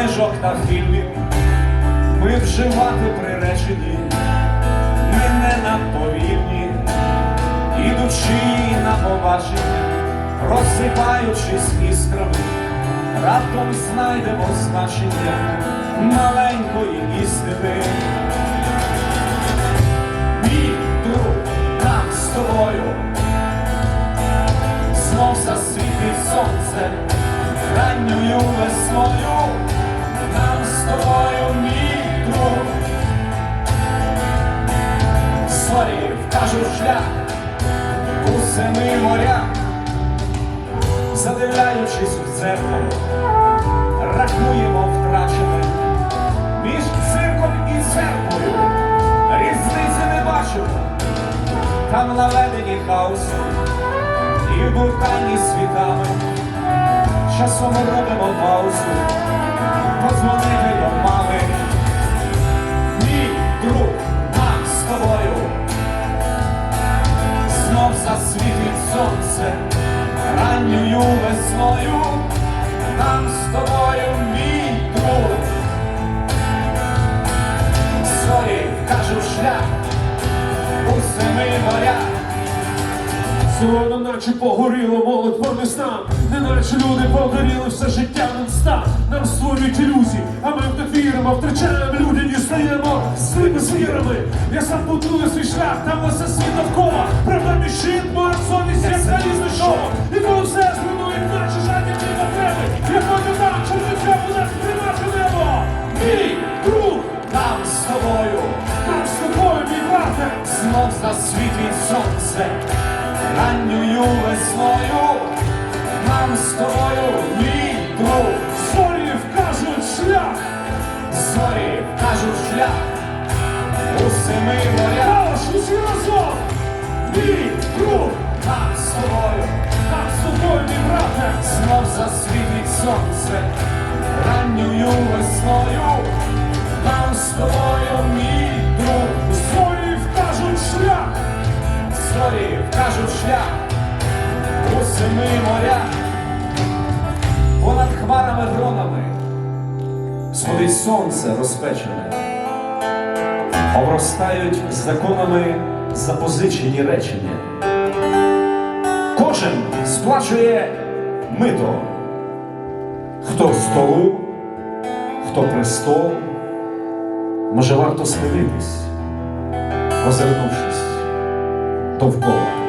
книжок та фільмів, ми вживати приречені, ми не наповільні, ідучи на побачення, розсипаючись іскрами, раптом знайдемо значення маленької істини. Мій друг нам з тобою, знов засвітить сонце. Ранньою весною Зорі вкажуть шлях у семи морях, задивляючись в дзеркало, рахуємо втрачене. Між цирком і церквою, різниці не бачимо, там наведені хаоси і в буркані світами, часом робимо паузу, позвонити до мами. Ранньою весною, нам з тобою, мій друг. Зорі вкажуть шлях у семи морях. Сьогодні наче погоріло молодь по містам, неначе люди погоріли все життя нон-стап. Нам створюють ілюзії, а ми в них віримо, втрачаємо людяність, стаємо своїми звірами. Я сам будую свій шлях, там усе світ довкола. Правда, мій засвітить сонце ранньою весною, нам з тобою, друг. Зорі вкажуть шлях. Зорі кажуть шлях у семи морях, усі разом! Друг! нам з тобою Нам з тобою, мій брате! знов засвітить сонце ранньою весною, нам з тобою, Зорі шлях у семи морях, понад хмарами гронами сходить сонце розпечене, обростають законами запозичені речення. Кожен сплачує мито, хто столу, хто престол. Може, варто спинитись, озирнувшись довкола.